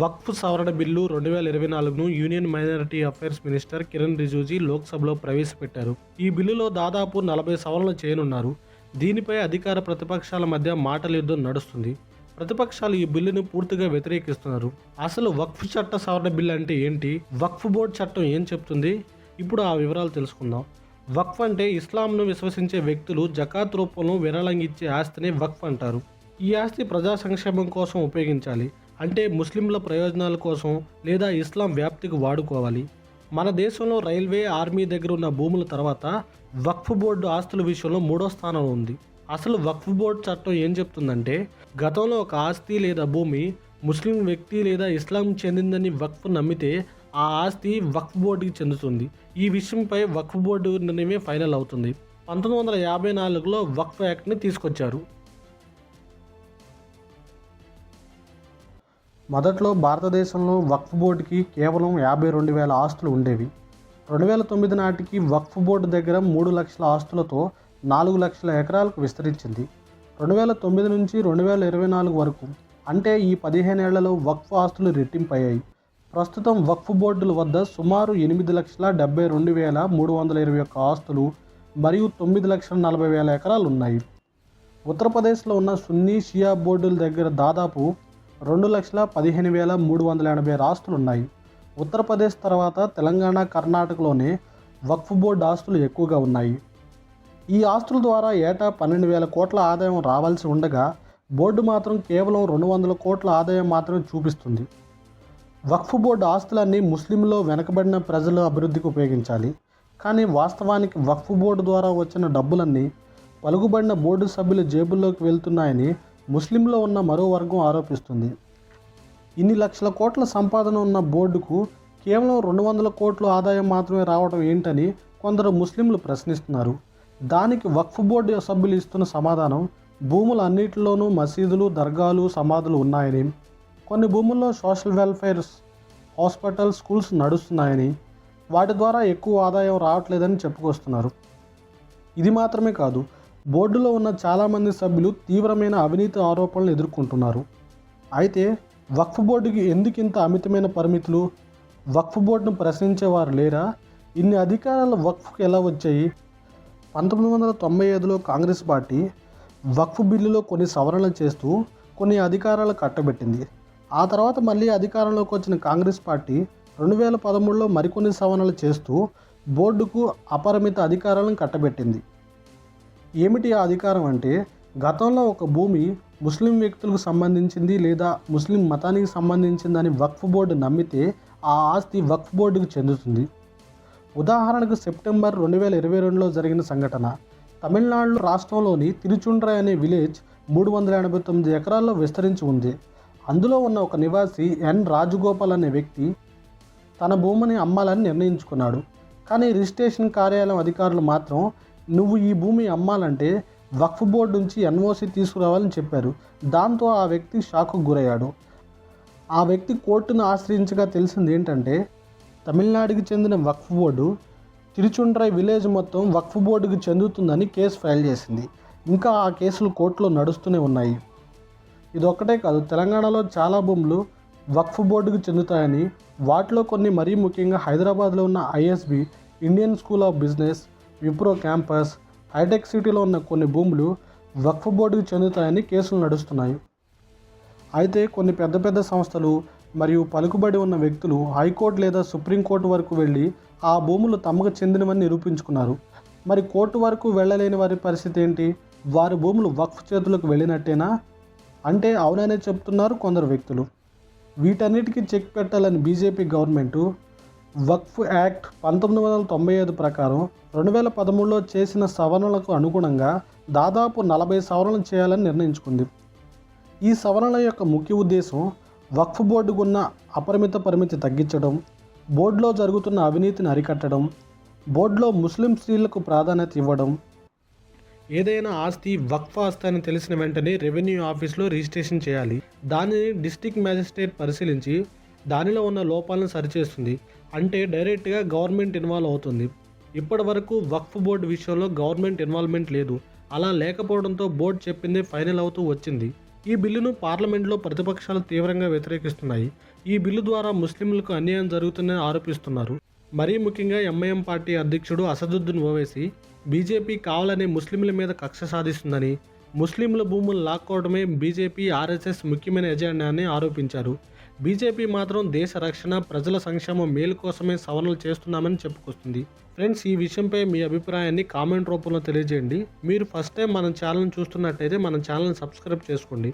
వక్ఫ్ సవరణ బిల్లు రెండు వేల ఇరవై నాలుగును union minority affairs minister Kiren Rijiju లోక్సభలో ప్రవేశపెట్టారు. ఈ బిల్లులో దాదాపు నలభై సవరణలు చేయనున్నారు. దీనిపై అధికార ప్రతిపక్షాల మధ్య మాటల యుద్ధం నడుస్తుంది. ప్రతిపక్షాలు ఈ బిల్లును పూర్తిగా వ్యతిరేకిస్తున్నారు. అసలు వక్ఫ్ చట్ట సవరణ బిల్లు అంటే ఏంటి? వక్ఫ్ బోర్డు చట్టం ఏం చెప్తుంది? ఇప్పుడు ఆ వివరాలు తెలుసుకుందాం. వక్ఫ్ అంటే ఇస్లాంను విశ్వసించే వ్యక్తులు జకాత్ రూపంలో విరాళంగిచ్చే ఆస్తిని వక్ఫ్ అంటారు. ఈ ఆస్తి ప్రజా సంక్షేమం కోసం ఉపయోగించాలి. అంటే ముస్లింల ప్రయోజనాల కోసం లేదా ఇస్లాం వ్యాప్తికి వాడుకోవాలి. మన దేశంలో రైల్వే ఆర్మీ దగ్గర ఉన్న భూముల తర్వాత వక్ఫ్ బోర్డు ఆస్తుల విషయంలో మూడో స్థానంలో ఉంది. అసలు వక్ఫ్ బోర్డు చట్టం ఏం చెప్తుందంటే గతంలో ఒక ఆస్తి లేదా భూమి ముస్లిం వ్యక్తి లేదా ఇస్లాం చెందిందని వక్ఫ్ నమ్మితే ఆ ఆస్తి వక్ఫ్ బోర్డుకి చెందుతుంది. ఈ విషయంపై వక్ఫ్ బోర్డు నిర్ణయమే ఫైనల్ అవుతుంది. పంతొమ్మిది వందల యాభై నాలుగులో వక్ఫ్ యాక్ట్ని తీసుకొచ్చారు. మొదట్లో భారతదేశంలో వక్ఫ్ బోర్డుకి కేవలం యాభై రెండు వేల ఆస్తులు ఉండేవి. రెండు వేల తొమ్మిది నాటికి వక్ఫ్ బోర్డు దగ్గర మూడు లక్షల ఆస్తులతో నాలుగు లక్షల ఎకరాలకు విస్తరించింది. రెండు వేల తొమ్మిది నుంచి రెండు వేల ఇరవై నాలుగు వరకు అంటే ఈ పదిహేనేళ్ళలో వక్ఫ్ ఆస్తులు రెట్టింపయ్యాయి. ప్రస్తుతం వక్ఫ్ బోర్డుల వద్ద సుమారు ఎనిమిది లక్షల డెబ్బై రెండు వేల మూడు వందల ఇరవై ఒక్క ఆస్తులు మరియు తొమ్మిది లక్షల నలభై వేల ఎకరాలు ఉన్నాయి. ఉత్తరప్రదేశ్లో ఉన్న సున్నీ షియా బోర్డుల దగ్గర దాదాపు రెండు లక్షల పదిహేను వేల మూడు వందల ఎనభై ఆస్తులు ఉన్నాయి ఉత్తరప్రదేశ్ తర్వాత తెలంగాణ కర్ణాటకలోనే వక్ఫ్ బోర్డు ఆస్తులు ఎక్కువగా ఉన్నాయి. ఈ ఆస్తుల ద్వారా ఏటా పన్నెండు వేల కోట్ల ఆదాయం రావాల్సి ఉండగా బోర్డు మాత్రం కేవలం రెండు వందల కోట్ల ఆదాయం మాత్రమే చూపిస్తుంది. వక్ఫ్ బోర్డు ఆస్తులన్నీ ముస్లింలో వెనకబడిన ప్రజల అభివృద్ధికి ఉపయోగించాలి. కానీ వాస్తవానికి వక్ఫ్ బోర్డు ద్వారా వచ్చిన డబ్బులన్నీ పలుకుబడిన బోర్డు సభ్యుల జేబుల్లోకి వెళ్తున్నాయని ముస్లింలో ఉన్న మరో వర్గం ఆరోపిస్తుంది. ఇన్ని లక్షల కోట్ల సంపాదన ఉన్న బోర్డుకు కేవలం రెండు వందల కోట్ల ఆదాయం మాత్రమే రావడం ఏంటని కొందరు ముస్లింలు ప్రశ్నిస్తున్నారు. దానికి వక్ఫ్ బోర్డు సభ్యులు ఇస్తున్న సమాధానం భూముల అన్నింటిలోనూ మసీదులు దర్గాలు సమాధులు ఉన్నాయని కొన్ని భూముల్లో సోషల్ వెల్ఫేర్ హాస్పిటల్ స్కూల్స్ నడుస్తున్నాయని వాటి ద్వారా ఎక్కువ ఆదాయం రావట్లేదని చెప్పుకొస్తున్నారు. ఇది మాత్రమే కాదు బోర్డులో ఉన్న చాలామంది సభ్యులు తీవ్రమైన అవినీతి ఆరోపణలు ఎదుర్కొంటున్నారు. అయితే వక్ఫ్ బోర్డుకి ఎందుకు ఇంత అమితమైన పరిమితులు? వక్ఫ్ బోర్డును ప్రశ్నించేవారు లేరా? ఇన్ని అధికారాలు వక్ఫ్కి ఎలా వచ్చాయి? పంతొమ్మిది వందల తొంభై ఐదులో కాంగ్రెస్ పార్టీ వక్ఫ్ బిల్లులో కొన్ని సవరణలు చేస్తూ కొన్ని అధికారాలు కట్టబెట్టింది ఆ తర్వాత మళ్ళీ అధికారంలోకి వచ్చిన కాంగ్రెస్ పార్టీ రెండు వేల పదమూడులో మరికొన్ని సవరణలు చేస్తూ బోర్డుకు అపరిమిత అధికారాలను కట్టబెట్టింది. ఏమిటి ఆ అధికారం అంటే? గతంలో ఒక భూమి ముస్లిం వ్యక్తులకు సంబంధించింది లేదా ముస్లిం మతానికి సంబంధించిందని వక్ఫ్ బోర్డు నమ్మితే ఆ ఆస్తి వక్ఫ్ బోర్డుకు చెందుతుంది. ఉదాహరణకు సెప్టెంబర్ రెండు వేల ఇరవై రెండులో జరిగిన సంఘటన. తమిళనాడు రాష్ట్రంలోని తిరుచుండ్రై అనే విలేజ్ మూడు వందల ఎనభై తొమ్మిది ఎకరాల్లో విస్తరించి ఉంది. అందులో ఉన్న ఒక నివాసి ఎన్ రాజగోపాల్ అనే వ్యక్తి తన భూమిని అమ్మాలని నిర్ణయించుకున్నాడు. కానీ రిజిస్ట్రేషన్ కార్యాలయం అధికారులు మాత్రం నువ్వు ఈ భూమి అమ్మాలంటే వక్ఫ్ బోర్డు నుంచి ఎన్ఓసి తీసుకురావాలని చెప్పారు. దాంతో ఆ వ్యక్తి షాక్కు గురయ్యాడు. ఆ వ్యక్తి కోర్టును ఆశ్రయించగా తెలిసింది ఏంటంటే తమిళనాడుకి చెందిన వక్ఫ్ బోర్డు తిరుచుండ్రై విలేజ్ మొత్తం వక్ఫ్ బోర్డుకి చెందుతుందని కేసు ఫైల్ చేసింది. ఇంకా ఆ కేసులు కోర్టులో నడుస్తూనే ఉన్నాయి. ఇది ఒక్కటే కాదు తెలంగాణలో చాలా భూములు వక్ఫ్ బోర్డుకు చెందుతాయని వాటిలో కొన్ని మరీ ముఖ్యంగా హైదరాబాద్లో ఉన్న ISB Indian school of business Wipro campus hitech సిటీలో ఉన్న కొన్ని భూములు వక్ఫ్ బోర్డుకు చెందుతాయని కేసులు నడుస్తున్నాయి. అయితే కొన్ని పెద్ద పెద్ద సంస్థలు మరియు పలుకుబడి ఉన్న వ్యక్తులు హైకోర్టు లేదా సుప్రీంకోర్టు వరకు వెళ్ళి ఆ భూములు తమకు చెందినవని నిరూపించుకున్నారు. మరి కోర్టు వరకు వెళ్ళలేని వారి పరిస్థితి ఏంటి? వారి భూములు వక్ఫ్ చేతులకు వెళ్ళినట్టేనా? అంటే అవుననే చెప్తున్నారు కొందరు వ్యక్తులు. వీటన్నిటికీ చెక్ పెట్టాలని బీజేపీ గవర్నమెంటు వక్ఫ్ యాక్ట్ పంతొమ్మిది వందల తొంభై ఐదు ప్రకారం రెండు వేల పదమూడులో చేసిన సవరణలకు అనుగుణంగా దాదాపు నలభై సవరణలు చేయాలని నిర్ణయించుకుంది. ఈ సవరణల యొక్క ముఖ్య ఉద్దేశం వక్ఫ్ బోర్డుకున్న అపరిమిత పరిమితి తగ్గించడం బోర్డులో జరుగుతున్న అవినీతిని అరికట్టడం బోర్డులో ముస్లిం స్త్రీలకు ప్రాధాన్యత ఇవ్వడం. ఏదైనా ఆస్తి వక్ఫ్ ఆస్తి అని తెలిసిన వెంటనే రెవెన్యూ ఆఫీస్లో రిజిస్ట్రేషన్ చేయాలి. దానిని డిస్టిక్ మ్యాజిస్ట్రేట్ పరిశీలించి దానిలో ఉన్న లోపాలను సరిచేస్తుంది. అంటే డైరెక్ట్గా గవర్నమెంట్ ఇన్వాల్వ్ అవుతుంది. ఇప్పటి వరకు వక్ఫ్ బోర్డు విషయంలో గవర్నమెంట్ ఇన్వాల్వ్మెంట్ లేదు. అలా లేకపోవడంతో బోర్డు చెప్పింది ఫైనల్ అవుతూ వచ్చింది. ఈ బిల్లును పార్లమెంట్లో ప్రతిపక్షాలు తీవ్రంగా వ్యతిరేకిస్తున్నాయి. ఈ బిల్లు ద్వారా ముస్లింలకు అన్యాయం జరుగుతుందని ఆరోపిస్తున్నారు. మరీ ముఖ్యంగా ఎంఐఎం పార్టీ అధ్యక్షుడు అసదుద్దీన్ ఓవైసీ బీజేపీ కావాలని ముస్లింల మీద కక్ష సాధిస్తుందని ముస్లింల భూములు లాక్కోవడమే బీజేపీ ఆర్ఎస్ఎస్ ముఖ్యమైన ఎజెండా అని ఆరోపించారు. బీజేపీ మాత్రం దేశ రక్షణ ప్రజల సంక్షేమం మేలు కోసమే సవరణలు చేస్తున్నామని చెప్పుకొస్తుంది. ఫ్రెండ్స్ ఈ విషయంపై మీ అభిప్రాయాన్ని కామెంట్ రూపంలో తెలియజేయండి. మీరు ఫస్ట్ టైం మన ఛానల్ చూస్తున్నట్టయితే మన ఛానల్ సబ్స్క్రైబ్ చేసుకోండి.